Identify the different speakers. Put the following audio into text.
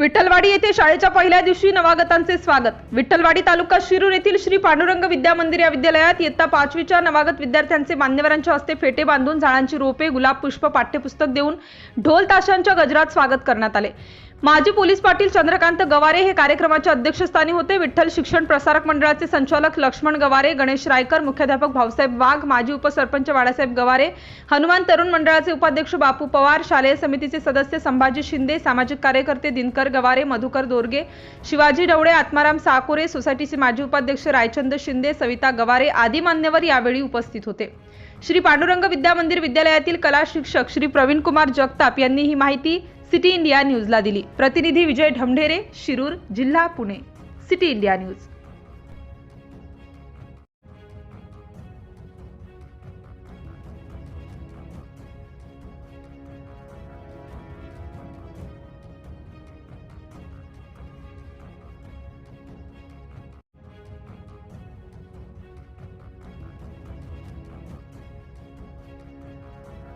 Speaker 1: विठ्ठलवाडी येथे शाळेच्या पहिल्या दिवशी नवागतांचे स्वागत. विठ्ठलवाडी तालुका शिरूर येथील श्री पांडुरंग विद्या मंदिर या विद्यालयात इयत्ता पाचवीच्या नवागत विद्यार्थ्यांचे मान्यवरांच्या हस्ते फेटे बांधून झाडांची रोपे गुलाब पुष्प पाठ्यपुस्तक देऊन ढोल ताशांच्या गजरात स्वागत करण्यात आले. माजी पोलीस पाटील चंद्रकांत गवारे हे कार्यक्रमाच्या अध्यक्षस्थानी होते. विठ्ठल शिक्षण प्रसारक मंडळाचे संचालक लक्ष्मण गवारे गणेश रायकर मुख्याध्यापक भाऊसाहेब वाघ माजी उपसरपंच बाळासाहेब गवारे हनुमान तरुण मंडळाचे उपाध्यक्ष बापू पवार शालेय समितीचे सदस्य संभाजी शिंदे सामाजिक कार्यकर्ते दिनकर गवारे मधुकर दोरगे शिवाजी डवळे आत्माराम साकोरे सोसायटीचे माजी उपाध्यक्ष रायचंद शिंदे सविता गवारे आदी मान्यवर यावेळी उपस्थित होते. श्री पांडुरंग विद्या मंदिर विद्यालयातील कला शिक्षक श्री प्रवीण कुमार जगताप यांनी ही माहिती सिटी इंडिया न्यूजला दिली. प्रतिनिधी विजय ढमढेरे शिरूर जिल्हा पुणे. City India news.